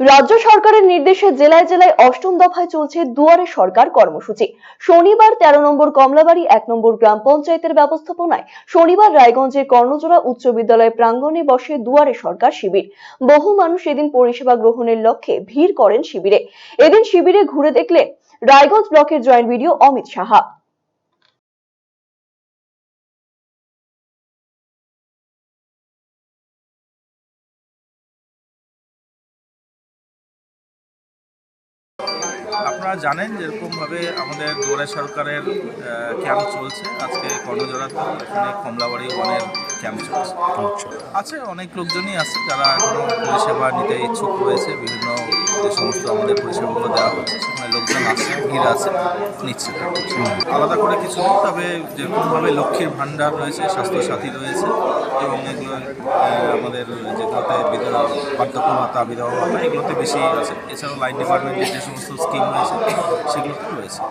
রাজ্য সরকারের নির্দেশে জেলায় জেলায় অষ্টম দফায় চলছে দুয়ারে সরকার কর্মসূচি। শনিবার তেরো নম্বর কমলাবাড়ি, এক নম্বর গ্রাম পঞ্চায়েতের ব্যবস্থাপনায় শনিবার রায়গঞ্জের কর্ণজোড়া উচ্চ বিদ্যালয় প্রাঙ্গণে বসে দুয়ারে সরকার শিবির। বহু মানুষ এদিন পরিষেবা গ্রহণের লক্ষ্যে ভিড় করেন শিবিরে। এদিন শিবিরে ঘুরে দেখলেন রায়গঞ্জ ব্লকের জয়েন্ট ভিডিও অমিত সাহা। আপনারা জানেন যেরকমভাবে আমাদের দুয়ারে সরকারের ক্যাম্প চলছে। আজকে কর্ণজোড়াতে এখানে কমলাবাড়ি ওয়ানের ক্যাম্প চলছে। আছে অনেক লোকজনই আছে যারা এখনও পরিষেবা নিতে ইচ্ছুক রয়েছে। বিভিন্ন যে সমস্ত আমাদের পরিষেবাগুলো দেওয়া হচ্ছে, সেখানে লোকজন আছে, ভিড় আছে, নিচ্ছে। আলাদা করে কিছু তবে যেরকমভাবে লক্ষ্মীর ভাণ্ডার রয়েছে, স্বাস্থ্যসাথী রয়েছে এবং এগুলো আমাদের যেগুলোতে বিধবা বার্ধক্য ভাতা বিধবা ভাতা এগুলোতে বেশি আছে। এছাড়াও লাইন ডিপার্টমেন্টের যে সমস্ত স্কিম রয়েছে, সেগুলোতেও রয়েছে।